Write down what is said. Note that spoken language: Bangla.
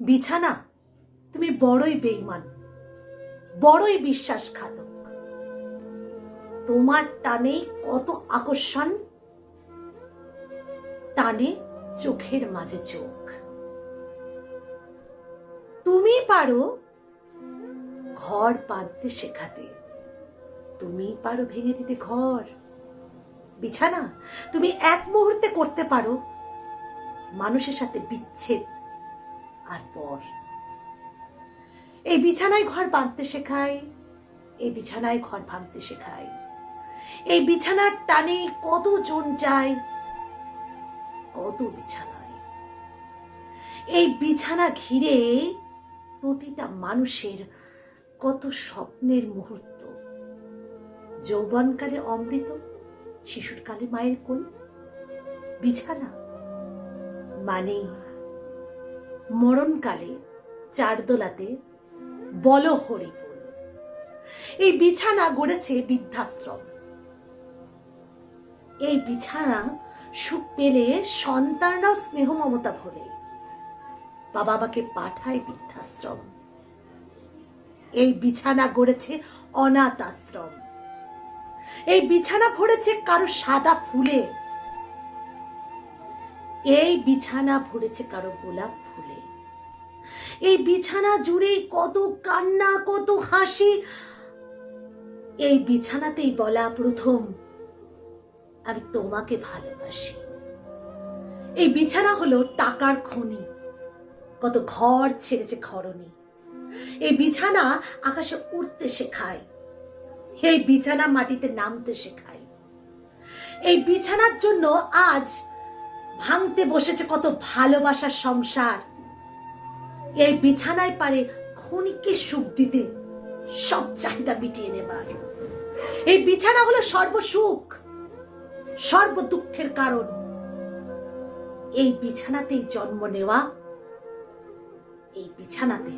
বিছানা? তুমি বড়ই বেইমান বড়ই বিশ্বাসঘাতক। তোমার টানে কত আকর্ষণ? টানে চোখের মাঝে চোখ। তুমি পারো ঘর বাঁধতে শেখাতে। তুমি পারো ভেঙে দিতে ঘর। বিছানা? তুমি এক মুহূর্তে করতে পারো। মানুষের সাথে বিচ্ছেদ আর পর। এই বিছানায় ঘর বাঁধতে শেখায়, এই বিছানায় ঘর ভাঙতে শেখায়। এই বিছানার টানে কতজন যায়, কত বিছানায়। এই বিছানা ঘিরে প্রতিটা মানুষের কত স্বপ্নের মুহূর্ত। যৌবনকালে অমৃত, শিশুর কালে মায়ের কোল। বিছানা মানে মরণকালে চারদোলাতে বল হরিপুর এই বিছানা গড়েছে বৃদ্ধাশ্রম। এই বিছানা সুখ পেলে সন্তানরাও স্নেহ মমতা ভরে বাবা বাবাকে পাঠায় বৃদ্ধাশ্রম। এই বিছানা গড়েছে অনাথ আশ্রম এই বিছানা ভরেছে কারও সাদা ফুলে। এই বিছানা ভরেছে কারও গোলাপ ফুলে। এই বিছানা জুড়ে কত কান্না, কত হাসি। এই বিছানাতেই বলা প্রথম, আমি তোমাকে ভালোবাসি। এই বিছানা হলো টাকার খনি। কত ঘর ছেড়েছে ঘরনি এই বিছানা আকাশে উঠতে শেখায়। এই বিছানা মাটিতে নামতে শেখায়। এই বিছানার জন্য আজ ভাঙতে বসেছে কত ভালোবাসার সংসার। এই বিছানায় পারে ক্ষণিককে সুখ দিতে সব চাহিদা মিটিয়ে নেবার। এই বিছানা হলো সর্বসুখ সর্ব দুঃখের কারণ। এই বিছানাতেই জন্ম নেওয়া, এই বিছানাতে